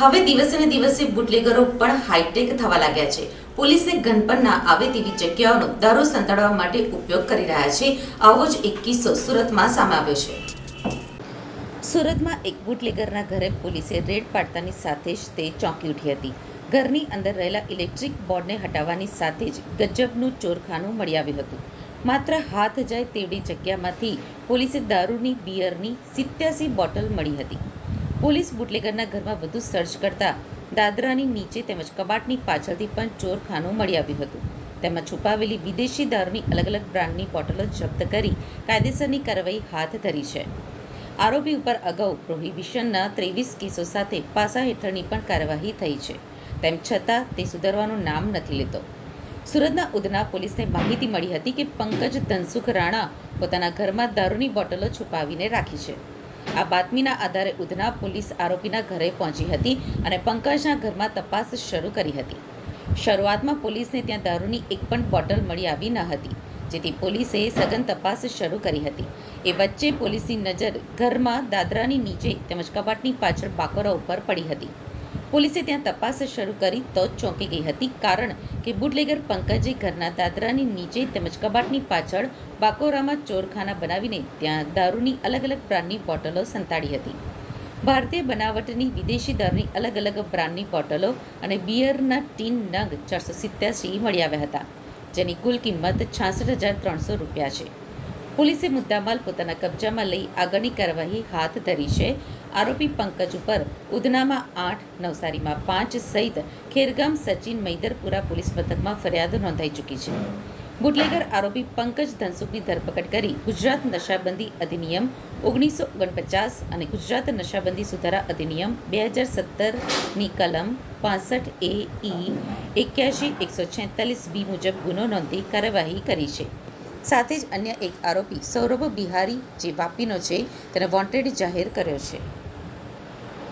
હવે દિવસે ને દિવસે બુટલેગરો પણ હાઈટેક થવા લાગ્યા છે. પોલીસે ગનપન ના આવે તેવી જગ્યાઓનો દારૂ સંતાડવા માટે ઉપયોગ કરી રહ્યા છે. આવો જ એક કિસ્સો સુરતમાં સામે આવ્યો છે. સુરતમાં એક બુટલેગરના ઘરે પોલીસે રેડ પાડતાની સાથે જ તે ચોંકી ઉઠી હતી. ઘરની અંદર રહેલા ઇલેક્ટ્રિક બોર્ડને હટાવવાની સાથે જ ગજબનું ચોરખાનું મળી આવ્યું હતું. માત્ર હાથ જાય તેવડી જગ્યામાંથી પોલીસે દારૂની, બિયરની સિત્યાસી બોટલ મળી હતી. પોલીસ બુટલેગરના ઘરમાં વધુ સર્ચ કરતા દાદરાની નીચે તેમજ કબાટની પાછળથી પણ ચોરખાનું મળી આવ્યું હતું. તેમાં છુપાવેલી વિદેશી દારૂની અલગ અલગ બ્રાન્ડની બોટલો જપ્ત કરી કાયદેસરની કાર્યવાહી હાથ ધરી છે. આરોપી ઉપર અગાઉ પ્રોહિબિશનના ત્રેવીસ કેસો સાથે પાસા હેઠળની પણ કાર્યવાહી થઈ છે. તેમ છતાં તે સુધરવાનું નામ નથી લેતો. સુરતના ઉધના પોલીસને માહિતી મળી હતી કે પંકજ ધનસુખ રાણા પોતાના ઘરમાં દારૂની બોટલો છુપાવીને રાખી છે. આ બાતમીના આધારે ઉધના પોલીસ આરોપીના ઘરે પહોંચી હતી અને પંકજના ઘરમાં તપાસ શરૂ કરી હતી. શરૂઆતમાં પોલીસને ત્યાં દારૂની એક પણ બોટલ મળી આવી ન હતી, જેથી પોલીસે સઘન તપાસ શરૂ કરી હતી. એ વચ્ચે પોલીસની નજર ઘરમાં દાદરાની નીચે તેમજ કબાટની પાછળ બાકોરા ઉપર પડી હતી. પોલીસે ત્યાં તપાસ શરૂ કરી તો ચોંકી ગઈ હતી. કારણ કે બુટલેગર પંકજે ઘરના દાદરાની નીચે તેમજ કબાટની પાછળ બાકોરામાં ચોરખાના બનાવીને ત્યાં દારૂની અલગ અલગ બ્રાન્ડની બોટલો સંતાડી હતી. ભારતીય બનાવટની વિદેશી દારૂની અલગ અલગ બ્રાન્ડની બોટલો અને બિયરના ટીન નંગ ચારસો સિત્યાસી મળી આવ્યા હતા, જેની કુલ કિંમત છાસઠ હજાર ત્રણસો રૂપિયા છે. પોલીસે મુદ્દામાલ પોતાના કબજામાં લઈ આગળની કાર્યવાહી હાથ ધરી છે. આરોપી પંકજ ઉપર ઉધનામાં આઠ, નવસારીમાં પાંચ સહિત ખેરગામ સચિન મૈદરપુરા પોલીસ મથકમાં ફરિયાદ નોંધાઈ ચૂકી છે. બુટલેગર આરોપી પંકજ ધનસુખની ધરપકડ કરી ગુજરાત નશાબંધી અધિનિયમ ઓગણીસો ઓગણપચાસ અને ગુજરાત નશાબંધી સુધારા અધિનિયમ બે હજાર સત્તરની કલમ પાસઠ એ ઈ એક્યાસી એકસો છેતાલીસ બી મુજબ ગુનો નોંધી કાર્યવાહી કરી છે. સાથે જ અન્ય એક આરોપી સૌરભ બિહારી જે વાપીનો છે, તેને વોન્ટેડ જાહેર કર્યો છે.